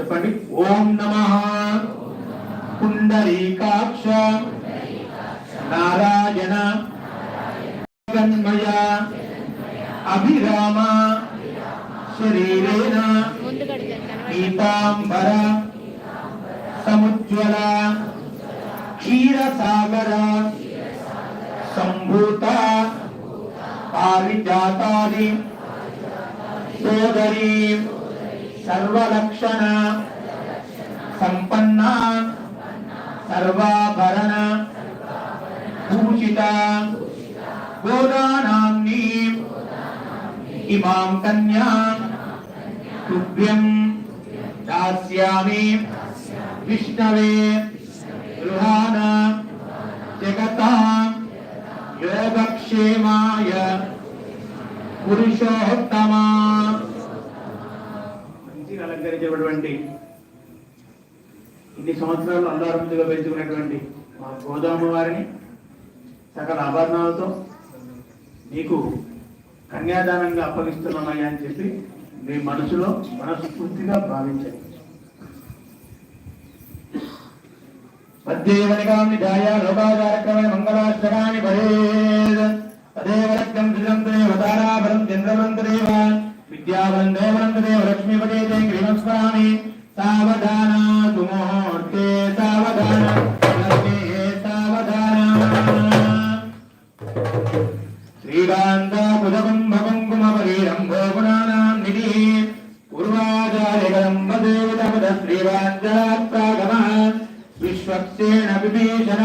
చెప్పండి? ఓం నమ. పుండరీకాక్ష. నారాయణ. జగన్మయ. అభిరామ. శరీరేణ. పీతాంబర. సముజ్వల. క్షీరసాగర. సంభూత. పారిజాతాది. సోదరీ. సర్వలక్షణ సంపన్న సర్వాభరణ భూషిత గోదానాంని ఇమాం కన్యా తుభ్యం దాస్యామి విష్ణవే గృహాన జగతా యోగక్షేమాయ పురుషోత్తమా మంచిగా ఇన్ని సంవత్సరాలు అల్లారముద్దుగా పెంచుకున్నటువంటి మా గోదామ వారిని సకల ఆభరణాలతో నీకు కన్యాదానంగా అప్పగిస్తున్నామయ్యా అని చెప్పి మీ మనసులో మనస్ఫూర్తిగా భావించండి పద్యేవనికాన్ని ధ్యాయ లోకాచారక్రమే మంగళాష్టకాన్ని భవేద్ తదేవ రక్తం త్రిదంతదేవ తారాభరం చంద్రవంతదేవ విద్యావరం దేవరంతదేవ లక్ష్మీపదే తే గ్రీవస్వామి సావధాన సుముహూర్తే సావధాన లక్ష్మీ సావధాన శ్రీకాంతాకుజకుంభకుంకుమపరీరంభోగుణానాం నిధి పూర్వాచార్యగంబదేవతపద శ్రీవాంజలాత్రాగమ విశ్వక్సేన విభీషణ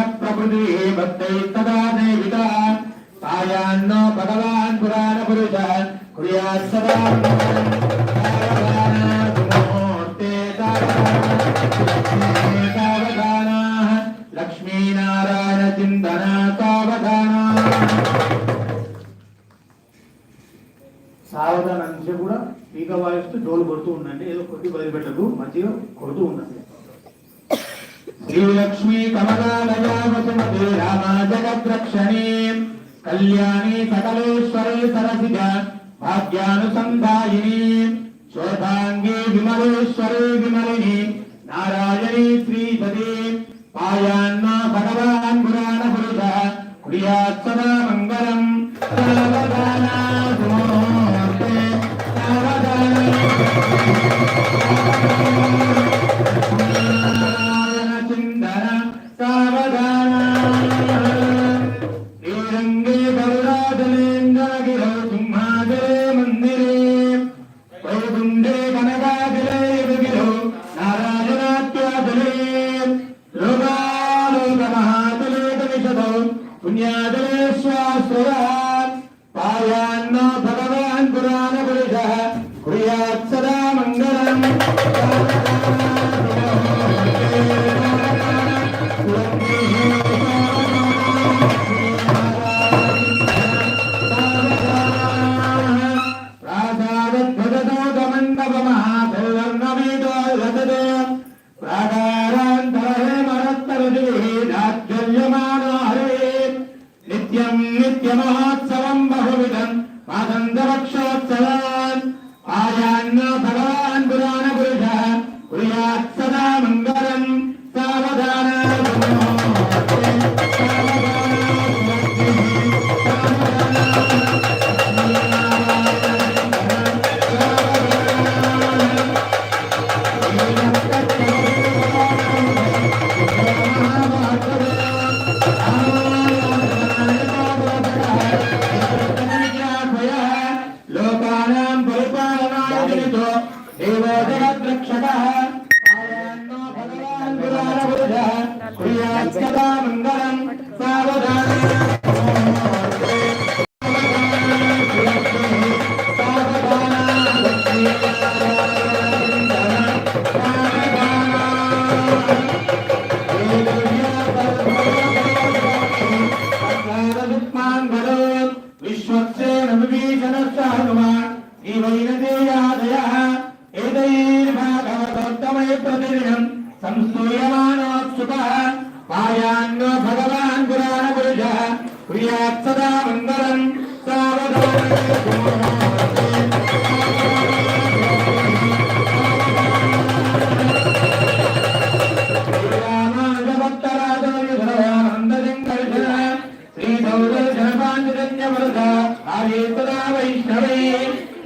Kriya Sadam భాగ్యానుసంధాయిని శోభాంగి విమలేశ్వరే విమలిని నారాయణీ శ్రీపతి పాయాన్న భగవాన్ పురాణ పురుష కుర్యాత్ మంగళం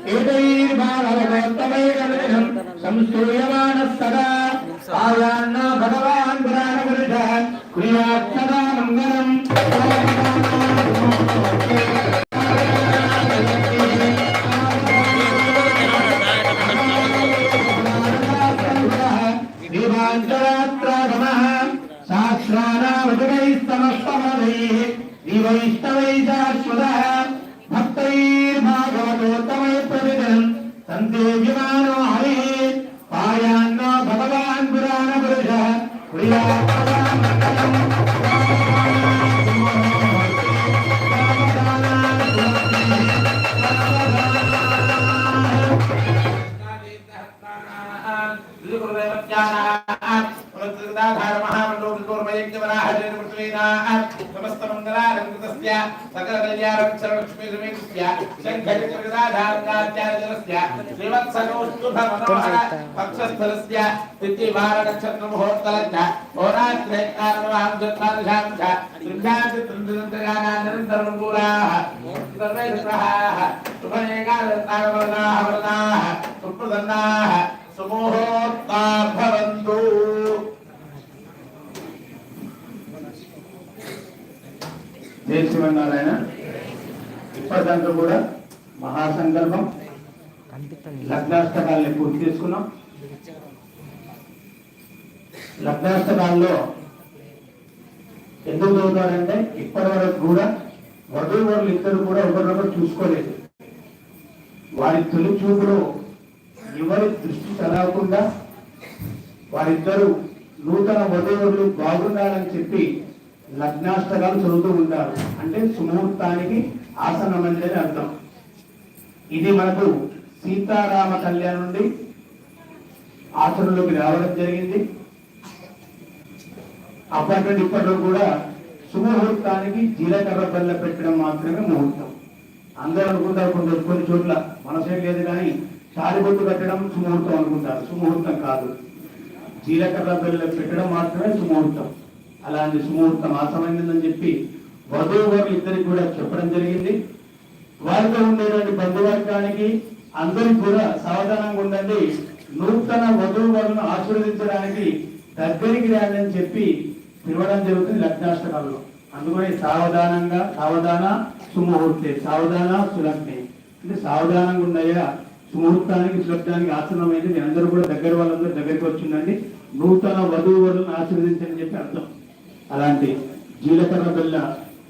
ఏదైర్భావగోత్తమైకమిదం సంస్తూయమానః సదా ఆయాన్న श्रीधारणाचार्यस्य श्रीवत्सनोष्टुभमनोहर पक्षस्थलस्य तिथिवारनक्षत्रमुहूर्तलञ्च సుముహూర్తా లగ్నాష్టకాలని పూర్తి చేసుకున్నాం. లగ్నాష్టకాల్లో ఎందుకు చదువుతారంటే ఇప్పటి వరకు కూడా వధువు వాళ్ళు ఇద్దరు కూడా ఒకరినొకరు చూసుకోలేదు. వారి తొలి చూపులో ఎవరి దృష్టి చదవకుండా వారిద్దరూ నూతన వధువులు బాగుండాలని చెప్పి లగ్నాష్టకాలు చదువుతూ ఉంటారు. అంటే సుముహూర్తానికి ఆసనమైనదని అర్థం. ఇది మనకు సీతారామ కళ్యాణ్ నుండి ఆచరణలోకి రావడం జరిగింది. అప్పటి నుండి ఇప్పటిలో కూడా శుభముహూర్తానికి జీలకర్ర బల్ల పెట్టడం మాత్రమే ముహూర్తం. అందరూ అనుకుంటారు కొందరు కొన్ని చోట్ల మనసేం లేదు కానీ తాలిబొట్టు పెట్టడం సుముహూర్తం అనుకుంటారు. సుముహూర్తం కాదు. జీలకర్ర బల్ల పెట్టడం మాత్రమే సుముహూర్తం. అలాంటి సుముహూర్తం ఆసమైందని చెప్పి వధువు వారు ఇద్దరికి కూడా చెప్పడం జరిగింది. వారితో ఉండేటువంటి బంధువర్గానికి అందరికి కూడా సావధానంగా ఉండండి. నూతన వధువు వారిని ఆశీర్వదించడానికి దగ్గరికి రండి అని చెప్పి పిలవడం జరుగుతుంది లగ్నాష్టకాల్లో. అందుకని సావధానంగా సావధాన సుముహూర్తే సావధాన సులగ్నే. అంటే సావధానంగా ఉన్నాయా సుముహూర్తానికి సులగ్నానికి ఆసనం మీ అందరూ కూడా దగ్గర వాళ్ళందరూ దగ్గరికి వచ్చిందండి నూతన వధువు వరులను ఆశీర్వదించని చెప్పి అర్థం. అలాంటి జీలకర్ర బెల్ల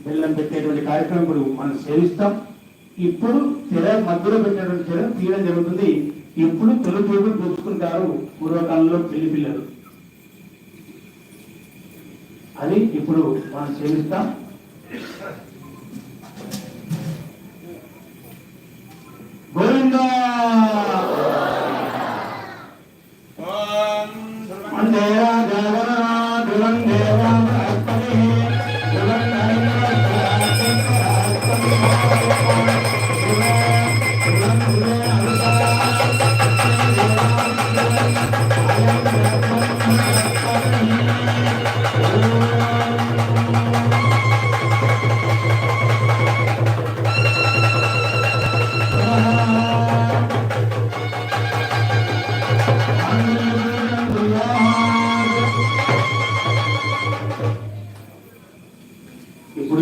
బెల్లం పెట్టేటువంటి కార్యక్రమం ఇప్పుడు మనం సేవిస్తాం. ఇప్పుడు తెర మధ్యలో పెట్టినటువంటి తెర తీయడం జరుగుతుంది. ఇప్పుడు తొలి చూపులు పుచ్చుకుంటారు పూర్వకాలంలో పెళ్ళి పిల్లలు. అది ఇప్పుడు మనం సేవిస్తాం గోవిందా!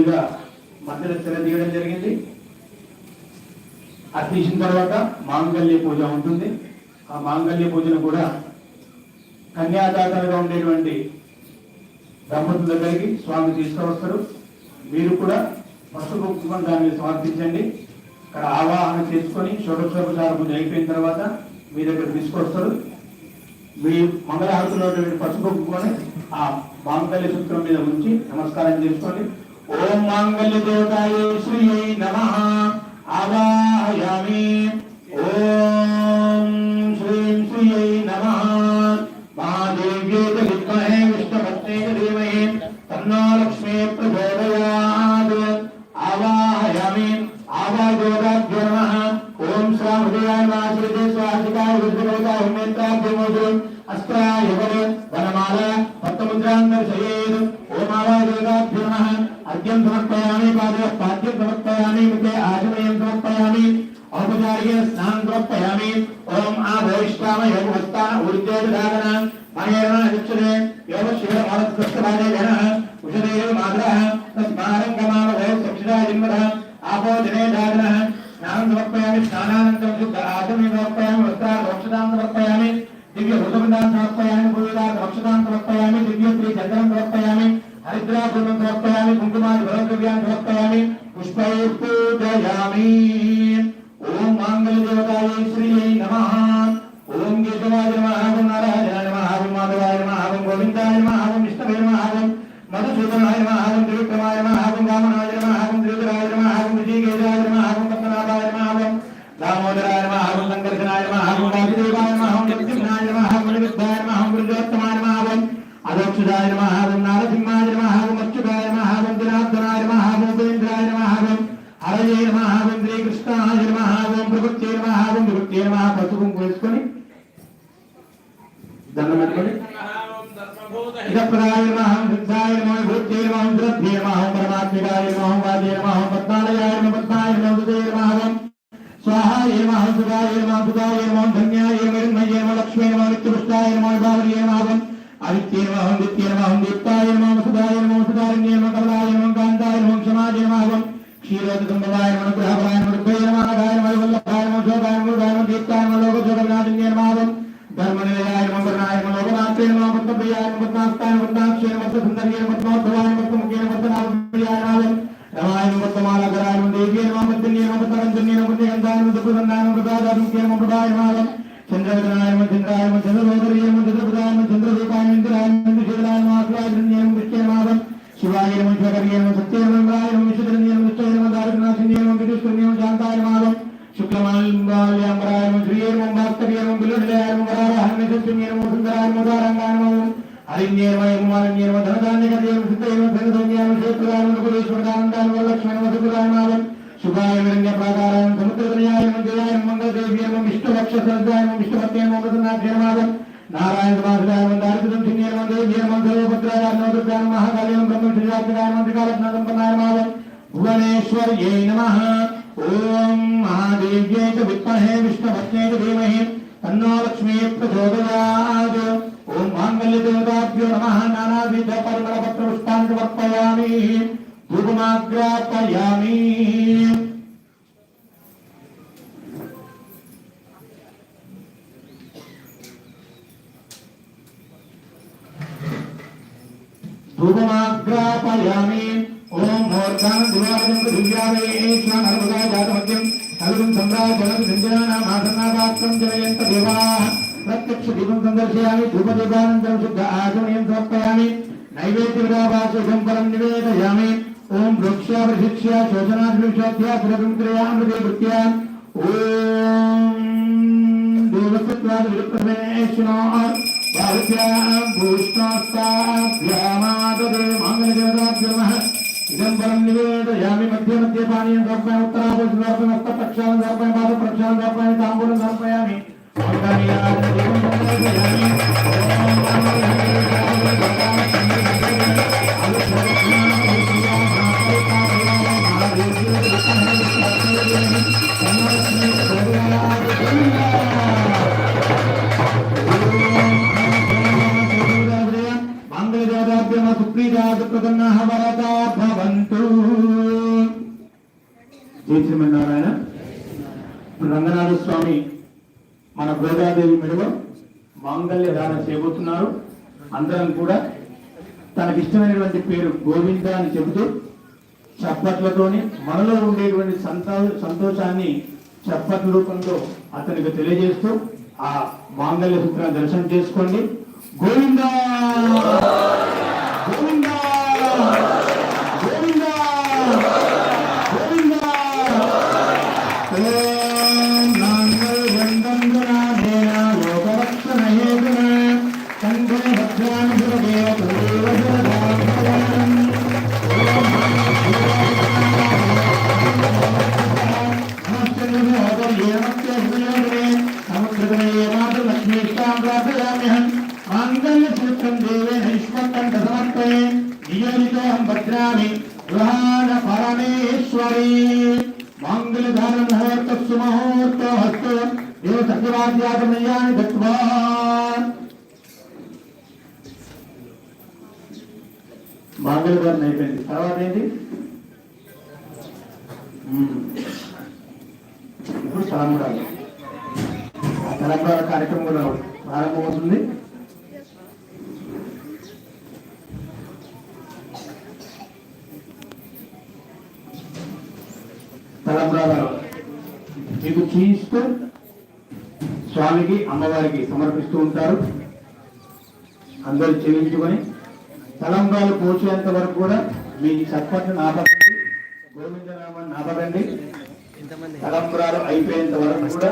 ఇప్పుడు మధ్యలో తీయడం జరిగింది. అర్థించిన తర్వాత మాంగల్య పూజ ఉంటుంది. ఆ మాంగళ్య పూజను కూడా కన్యాదాతలుగా ఉండేటువంటి దంపతుల దగ్గరికి స్వామి తీసుకువస్తారు. మీరు కూడా పసుపు కుంకుమ దాన్ని సమర్పించండి. అక్కడ ఆవాహన చేసుకొని షోడశోపచార పూజ అయిపోయిన తర్వాత మీ దగ్గర తీసుకొస్తారు. మీ మంగళహారతిలో పసుపు కుంకుమని ఆ మాంగళ్య సూత్రం మీద ఉంచి నమస్కారం చేసుకోండి. ఓం మాంగళ్య దేవతాయ శ్రీ నమ. ఆవాహయామి. ఓం లోపల చాలా ఆనందం ఉంది ಸುಂದರಿಯ ಮತ್ತು సర్వదానాలం శుభాయగరంగ ప్రాకారం సముద్రతనయాయ మంజయాయ మంగళదేవ్యేమం విష్ణులక్షసహస్రాయమం విష్ణుపత్యేమం మృతనాథ్యమాదం నారాయణ మాసుదాయం దారిద్రం సింగేమం దేవ్యేమం సర్వపత్రాయం నోదుర్గానం మహాకాళీయం బ్రహ్మక్షార్థకాయ మంత్రికాలక్షణ సంపన్నాయమాదం భువనేశ్వర్యై నమ ఓం మహాదేవ్యై చ విద్మహే విష్ణుపత్నే చ ధీమహి తన్నో ఓం మాంగళ్య దేవతాభ్యో నమ నానావిధ పరిమళపత్ర పుష్పాన్ని సమర్పయామి గురుమాగ్రాపయామి ధూపమాగ్రాపయామి ఓం నివేదయామి. ओम वृक्षा वृक्षा प्रशिक्षा शोचना प्रशिक्षाभ्या पुरकंक्रियाम प्रतिवृत्तियाम ओम देवसत्वादिप्रमेशनार भारत्याम भूष्णास्ताभ्यामादर मंगलदेवताभ्यमः इदं परं मध्य मध्ये मध्ये पानीयं दर्पय दर्पण दर्पय दर्पण दर्पय पादप्रक्षालनं दर्पण అని చెబుతూ చప్పట్లతోని మనలో ఉండేటువంటి సంతా సంతోషాన్ని చప్పట్ల రూపంలో అతనికి తెలియజేస్తూ ఆ మాంగళ్య సూత్రాన్ని దర్శనం చేసుకోండి. గోవిందా! గోవిందా! प्रापयाम्यहम मांगल्य सूत्रम देवेन विश्वकं दशमर्पये नियोजितोऽहं भद्रामि गृहाण परमेश्वरी मांगल्य धारण मुहूर्त सुमुहूर्त हस्त देव सत्यवाद्यागमयानि दत्वा మాంగళ గారిని అయిపోయింది తర్వాత ఏంటి ఇప్పుడు తలంబరాలు తెలంగాణ కార్యక్రమం కూడా ప్రారంభమవుతుంది తలంబరాలు మీకు చూయిస్తూ స్వామికి అమ్మవారికి సమర్పిస్తూ ఉంటారు. అందరూ చెల్లించుకొని తలంబ్రాలు పోసేంత వరకు కూడా మీ చప్పట్లు నాపకండి గోవిందనామాన్ని నాపకండి. తలంబ్రాలు అయిపోయేంత వరకు కూడా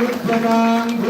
వ్యక్తపరచండి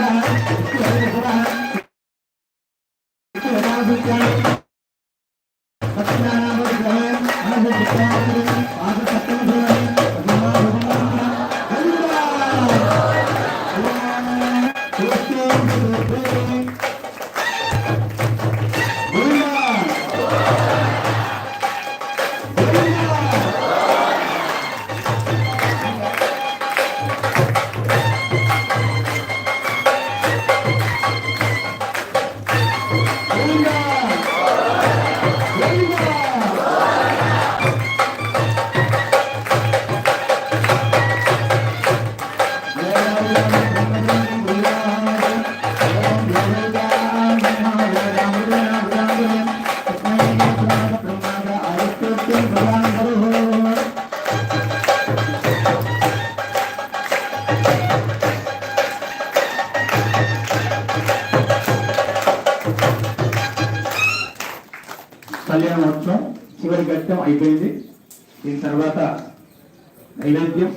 నైవేద్యం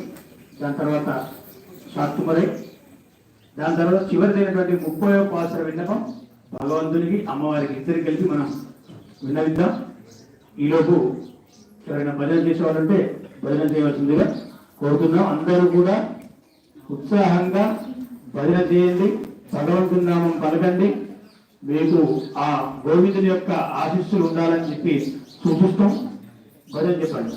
దాని తర్వాత సాత్తుమరై దాని తర్వాత చివరిదైనటువంటి ముప్పై పాసర విన్నపం భగవంతునికి అమ్మవారికి ఇద్దరికి కలిసి మనం విన్నవిద్దాం. ఈలోపు ఎవరైనా భజన చేసేవాళ్ళంటే భజన చేయవలసిందిగా కోరుతున్నాం. అందరూ కూడా ఉత్సాహంగా భజన చేయండి భగవంతుని నామం పలకండి. మీకు ఆ గోవిందుని యొక్క ఆశీస్సులు ఉండాలని చెప్పి సూచిస్తాం. భజన చెప్పండి.